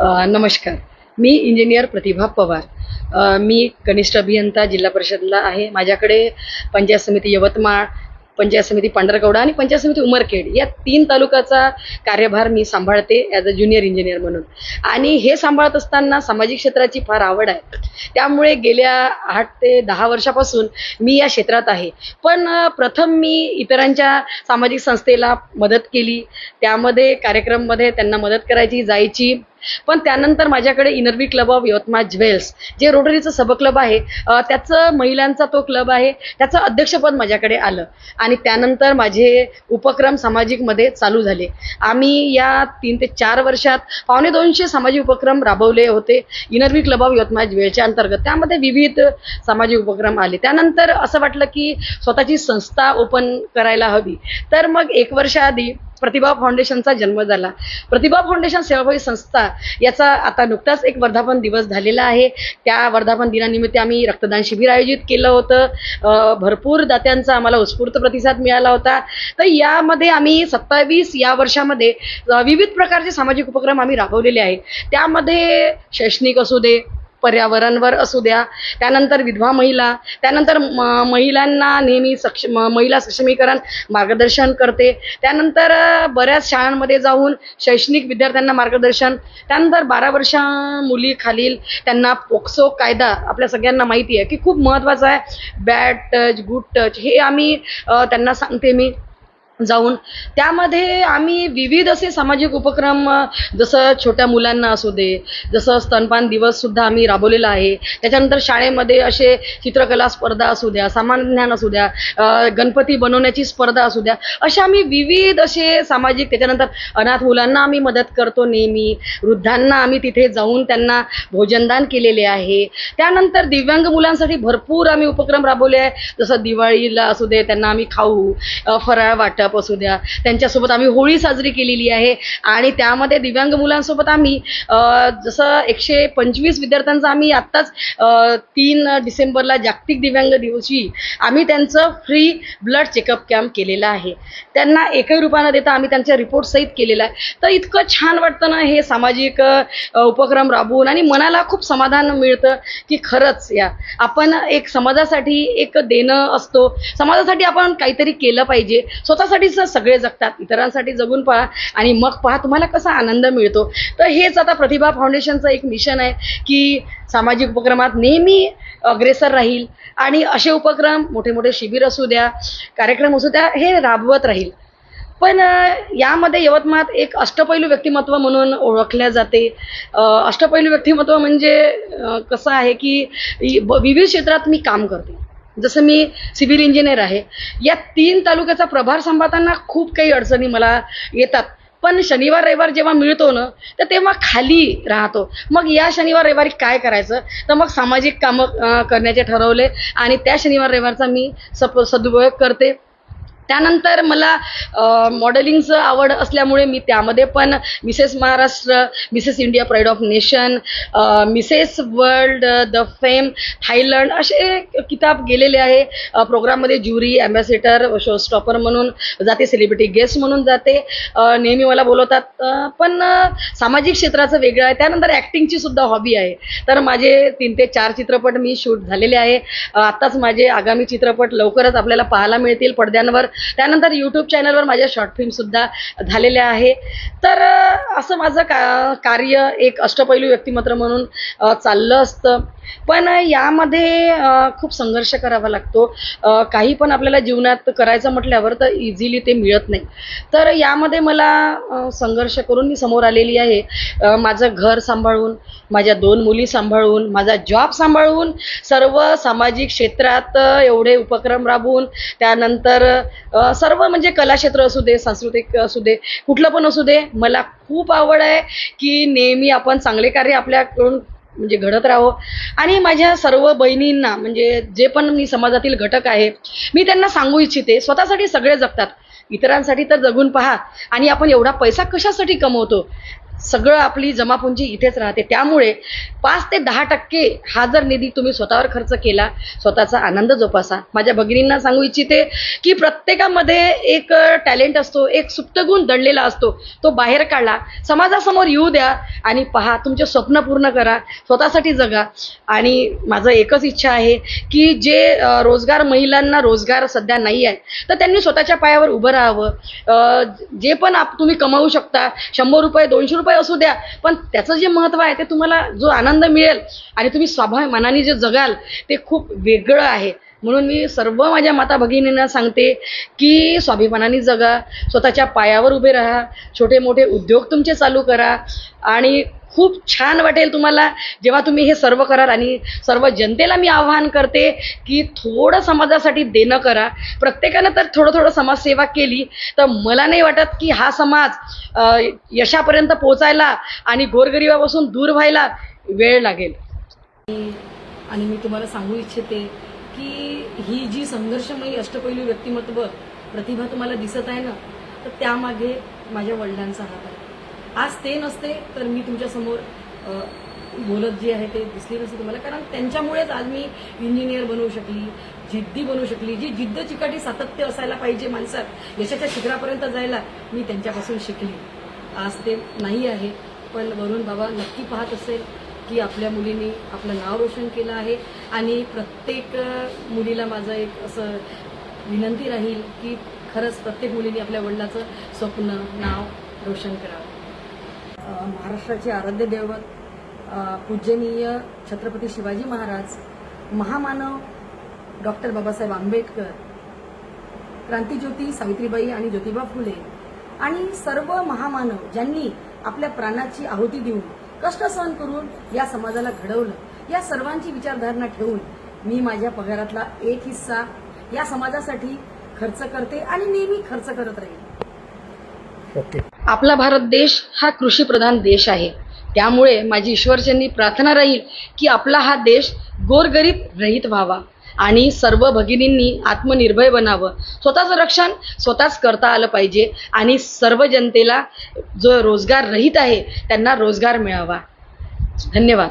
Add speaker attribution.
Speaker 1: नमस्कार. मी इंजिनियर प्रतिभा पवार. मी कनिष्ठ अभियंता जिल्हा परिषदला आहे. माझ्याकडे पंचायत समिती यवतमाळ पंचायत समिती पांढरकवडा आणि पंचायत समिती उमरखेड या तीन तालुक्याचा कार्यभार मी सांभाळते ॲज अ ज्युनियर इंजिनियर म्हणून. आणि हे सांभाळत असताना सामाजिक क्षेत्राची फार आवड आहे. त्यामुळे गेल्या आठ ते दहा वर्षापासून मी या क्षेत्रात आहे. पण प्रथम मी इतरांच्या सामाजिक संस्थेला मदत केली. त्यामध्ये कार्यक्रममध्ये त्यांना मदत करायची जायची पण त्यानंतर माझ्याकडे Inner Wheel Club of Yavatmal Jewels जे रोटरीचं सब क्लब आहे त्याचं महिलांचा तो क्लब आहे त्याचं अध्यक्षपद माझ्याकडे आलं. आणि त्यानंतर माझे उपक्रम सामाजिकमध्ये चालू झाले. आम्ही या तीन ते चार वर्षात पावणे दोनशे सामाजिक उपक्रम राबवले होते Inner Wheel Club of Yavatmal ज्वेलच्या अंतर्गत. त्यामध्ये विविध सामाजिक उपक्रम आले. त्यानंतर असं वाटलं की स्वतःची संस्था ओपन करायला हवी. तर मग एक वर्षाआधी प्रतिभा फाउंडेशनचा जन्म झाला. प्रतिभा फाउंडेशन सेवाभावी संस्था याचा आता नुकताच एक वर्धापन दिवस झालेला आहे. त्या वर्धापन दिनानिमित्त आम्ही रक्तदान शिबिर आयोजित केलं होतं. भरपूर दात्यांचा आम्हाला उत्स्फूर्त प्रतिसाद मिळाला होता. तर यामध्ये आम्ही सत्तावीस या वर्षामध्ये विविध प्रकारचे सामाजिक उपक्रम आम्ही राबवलेले आहेत. त्यामध्ये शैक्षणिक असू दे पर्यावरणवर असू द्या. त्यानंतर विधवा महिला त्यानंतर म- महिलांना नेहमी सक्ष महिला सक्षमीकरण मार्गदर्शन करते. त्यानंतर बऱ्याच शाळांमध्ये जाऊन शैक्षणिक विद्यार्थ्यांना मार्गदर्शन. त्यानंतर बारा वर्षा मुलीखालील त्यांना पोक्सो कायदा आपल्या सगळ्यांना माहिती आहे की खूप महत्त्वाचा आहे. बॅड टच गुड टच हे आम्ही त्यांना सांगते मी. जाऊन. त्यामध्ये आम्ही विविध असे सामाजिक उपक्रम जसं छोट्या मुलांना असू दे जसं स्तनपान दिवससुद्धा आम्ही राबवलेला आहे. त्याच्यानंतर शाळेमध्ये असे चित्रकला स्पर्धा असू द्या सामान्य ज्ञान असू द्या गणपती बनवण्याची स्पर्धा असू द्या. अशा आम्ही विविध असे सामाजिक त्याच्यानंतर अनाथ मुलांना आम्ही मदत करतो नेहमी. वृद्धांना आम्ही तिथे जाऊन त्यांना भोजनदान केलेले आहे. त्यानंतर दिव्यांग मुलांसाठी भरपूर आम्ही उपक्रम राबवले आहे. जसं दिवाळीला असू दे त्यांना आम्ही खाऊ फराळ वाटप असू द्या त्यांच्यासोबत आम्ही होळी साजरी केलेली आहे. आणि त्यामध्ये दिव्यांग मुलांसोबत आम्ही जसं एकशे पंचवीस विद्यार्थ्यांचा आम्ही आत्ताच तीन डिसेंबरला जागतिक दिव्यांग दिवशी आम्ही त्यांचं फ्री ब्लड चेकअप कॅम्प केलेला आहे. त्यांना एकही रुपया न देता आम्ही त्यांच्या रिपोर्ट सहित केलेला आहे. तर इतकं छान वाटतं ना हे सामाजिक उपक्रम राबवून आणि मनाला खूप समाधान मिळतं की खरंच या आपण एक समाजासाठी एक देणं असतो. समाजासाठी आपण काहीतरी केलं पाहिजे. स्वतःसाठीच सगळे जगतात. इतरांसाठी जगून पहा आणि मग पहा तुम्हाला कसा आनंद मिळतो. तर हेच आता प्रतिभा फाउंडेशनचं एक मिशन आहे की सामाजिक उपक्रमात नेहमी अग्रेसर राहील आणि असे उपक्रम मोठे मोठे शिबिर असू द्या कार्यक्रम असू द्या हे राबवत राहील. पण यामध्ये यवतमाळात एक अष्टपैलू व्यक्तिमत्व म्हणून ओळखल्या जाते. अष्टपैलू व्यक्तिमत्व म्हणजे कसं आहे की ब- विविध क्षेत्रात मी काम करते. जसं मी सिव्हिल इंजिनियर आहे या तीन तालुक्याचा प्रभार सांभाळताना खूप काही अडचणी मला येतात. पण शनिवार रविवार जेव्हा मिळतो ना तर तेव्हा खाली राहतो. मग या शनिवार रविवारी काय करायचं? तर मग सामाजिक कामं करण्याचे ठरवले आणि त्या शनिवार रविवारचा मी सप सदुपयोग करते. त्यानंतर मला मॉडेलिंगचं आवड असल्यामुळे मी त्यामध्ये पण Mrs Maharashtra Mrs India Pride of Nation Mrs World the Fame Thailand असे किताब गेलेले आहे. प्रोग्राममध्ये ज्युरी ॲम्बॅसेडर शो स्टॉपर म्हणून जाते सेलिब्रिटी गेस्ट म्हणून जाते. नेहमी मला बोलवतात. पण सामाजिक क्षेत्राचं वेगळं आहे. त्यानंतर ॲक्टिंगची सुद्धा हॉबी आहे. तर माझे तीन ते चार चित्रपट मी शूट झालेले आहे. आत्ताच माझे आगामी चित्रपट लवकरच आपल्याला पाहायला मिळतील. पडद्यांवर त्यानंतर यूट्यूब चॅनलवर माझ्या शॉर्ट फिल्मसुद्धा झालेल्या आहे. तर असं माझं का कार्य एक अष्टपैलू व्यक्तिमत्व म्हणून चाललं असतं. पण यामध्ये खूप संघर्ष करावा लागतो. काही पण आपल्याला जीवनात करायचं म्हटल्यावर तर इझिली ते मिळत नाही. तर यामध्ये मला संघर्ष करून मी समोर आलेली आहे. माझं घर सांभाळून माझ्या दोन मुली सांभाळून माझा जॉब सांभाळून सर्व सामाजिक क्षेत्रात एवढे उपक्रम राबवून त्यानंतर सर्व म्हणजे कलाक्षेत्र असू दे सांस्कृतिक असू दे कुठलं पण असू दे मला खूप आवड आहे की नेहमी आपण चांगले कार्य आपल्याकडून म्हणजे घडत राहो आणि माझ्या सर्व बहिणींना म्हणजे जे पण मी समाजातील घटक आहे मी त्यांना सांगू इच्छिते स्वतःसाठी सगळे जगतात. इतरांसाठी तर जगून पहा. आणि आपण एवढा पैसा कशासाठी कमवतो? सगळं आपली जमापुंजी इथेच राहते. त्यामुळे पाच ते दहा टक्के हा जर निधी तुम्ही स्वतःवर खर्च केला स्वतःचा आनंद जोपासा. माझ्या भगिनींना सांगू इच्छिते की प्रत्येकामध्ये एक टॅलेंट असतो एक सुप्त गुण दडलेला असतो तो बाहेर काढला समाजासमोर येऊ द्या आणि पहा तुमचे स्वप्न पूर्ण करा स्वतःसाठी जगा. आणि माझं एकच इच्छा आहे की जे रोजगार महिलांना रोजगार सध्या नाही आहे तर त्यांनी स्वतःच्या पायावर उभं राहावं. जे पण आप तुम्ही कमावू शकता शंभर रुपये दोनशे रुपये असू द्या पण त्याचं जे महत्त्व आहे ते तुम्हाला जो आनंद मिळेल आणि तुम्ही स्वाभिमानाने जे जगाल ते खूप वेगळं आहे. म्हणून मी सर्व माझ्या माता भगिनींना सांगते की स्वाभिमानाने जगा स्वतःच्या पायावर उभे राहा छोटे मोठे उद्योग तुमचे चालू करा आणि खूप छान वाटेल तुम्हाला. जेव्हा तुम्ही हे सर्व कराल आणि सर्व जनतेला मी आवाहन करते की थोडं समाजासाठी देणं करा. प्रत्येकानं तर थोडं थोडं समाजसेवा केली तर मला नाही वाटत की हा समाज यशापर्यंत पोचायला आणि गोरगरिबापासून दूर व्हायला वेळ लागेल. आणि मी तुम्हाला सांगू इच्छिते की ही जी संघर्षमयी अष्टपैलू व्यक्तिमत्व प्रतिभा तुम्हाला दिसत आहे ना तर त्यामागे माझ्या वडिलांचा हात आहे. आज ते नसते तर मी तुमच्यासमोर बोलत जे आहे ते दिसली नसते तुम्हाला. कारण त्यांच्यामुळेच आज मी इंजिनियर बनवू शकली जिद्दी बनवू शकली जी जिद्द चिकाटी सातत्य असायला पाहिजे माणसात यशाच्या शिखरापर्यंत जायला मी त्यांच्यापासून शिकली. आज ते नाही आहे पण वरुण बाबा नक्की पाहत असेल की आपल्या मुलींनी आपलं नाव रोशन केलं आहे आणि प्रत्येक मुलीला माझं एक असं विनंती राहील की खरंच प्रत्येक मुलीने आपल्या वडिलाचं स्वप्न नाव रोशन करावं. महाराष्ट्राचे आराध्य दैवत पूजनीय छत्रपती शिवाजी महाराज महामानव डॉक्टर बाबासाहेब आंबेडकर क्रांतीज्योती सावित्रीबाई आणि ज्योतिबा फुले आणि सर्व महामानव ज्यांनी आपल्या प्राणाची आहुती देऊन कष्ट सहन करून या समाजाला घडवलं या सर्वांची विचारधारणा ठेवून मी माझ्या पगारातला एक हिस्सा या समाजासाठी खर्च करते आणि नेहमी खर्च करत राहील
Speaker 2: ओके.
Speaker 1: आपला भारत देश हा कृषीप्रधान देश आहे. त्यामुळे माझी ईश्वरचंदी प्रार्थना राहील की आपला हा देश गोरगरीब रहित व्हावा आणि सर्व भगिनींनी आत्मनिर्भय बनावं. स्वतःचं रक्षण स्वतःच करता आलं पाहिजे आणि सर्व जनतेला जो रोजगार रहित आहे त्यांना रोजगार मिळावा. धन्यवाद.